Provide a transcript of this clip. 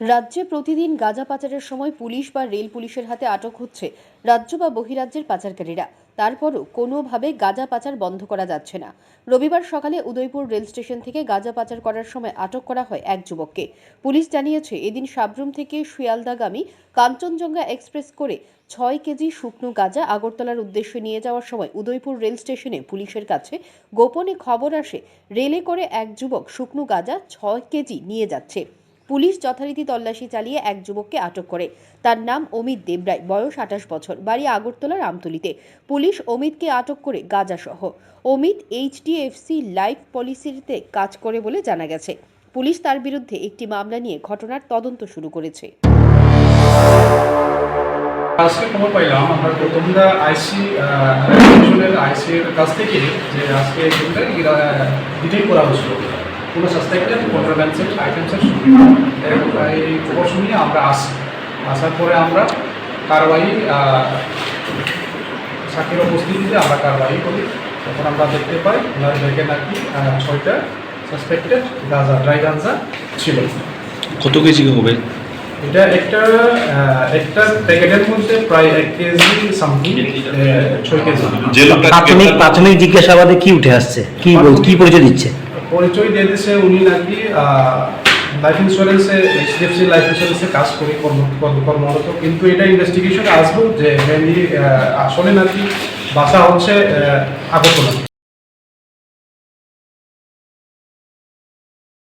রাজ্যে প্রতিদিন গাঁজা পাচারের সময় পুলিশ বা রেল পুলিশের হাতে আটক হচ্ছে রাজ্য বা বহিরাজ্যের পাচারকারীরা। তারপরও কোনোভাবে গাঁজা পাচার বন্ধ করা যাচ্ছে না। রবিবার সকালে উদয়পুর রেল স্টেশন থেকে গাঁজা পাচার করার সময় আটক করা হয় এক যুবককে। পুলিশ জানিয়েছে, এদিন সাবরুম থেকে শিয়ালদাগামী কাঞ্চনজঙ্ঘা এক্সপ্রেস করে ছয় কেজি শুকনো গাঁজা আগরতলার উদ্দেশ্যে নিয়ে যাওয়ার সময় উদয়পুর রেল স্টেশনে পুলিশের কাছে গোপনে খবর আসে, রেলে করে এক যুবক শুকনো গাঁজা ছয় কেজি নিয়ে যাচ্ছে। পুলিশ যথারীতি তল্লাশি চালিয়ে এক যুবককে আটক করে। তার নাম অমিত দেবরায়, বয়স আঠাশ বছর, বাড়ি আগরতলার আমতলিতে পুলিশ অমিতকে আটক করে গাঁজাসহ অমিত এইচডিএফসি লাইফ পলিসিতে কাজ করে বলে জানা গেছে। পুলিশ তার বিরুদ্ধে একটি মামলা নিয়ে ঘটনার তদন্ত শুরু করেছে। আজকে খবর পাইলাম, আমরা প্রথমটা আইসি আইসির কাছ থেকে যে আজকে ডিটেল করা হয়েছিল। কোনো সাসপেক্টেড কন্ট্রাভেন্সের আইটেমসের এই খবর শুনিয়ে আমরা আসি। আসার পরে আমরা কারবাই সাক্ষীর উপস্থিতিতে আমরা কারবাই করি। তখন আমরা দেখতে পাই ওনার ব্যাগে নাকি ছয়টা সাসপেক্টেড গাঁজা ড্রাই গাঁজা ছিল। কত কেজি হবে? এটা একটা একটা প্যাকেটের মধ্যে প্রায় এক কেজি সামথিং ছয় কেজি। প্রাথমিক প্রাথমিক জিজ্ঞাসাবাদে কি উঠে আসছে? কি বল- কি পরিচয় দিচ্ছে? পরিচয় দিয়ে দিয়েছে উনি নাকি লাইফ ইন্স্যুরেন্সে এইচডিএফসি লাইফ ইন্স্যুরেন্সে কাজ করি, কর্ম- কর্ম- কর্মরত। কিন্তু এটা ইনভেস্টিগেশনে আসব যে মেনলি আসলে নাকি বাসা হচ্ছে আগরতলা।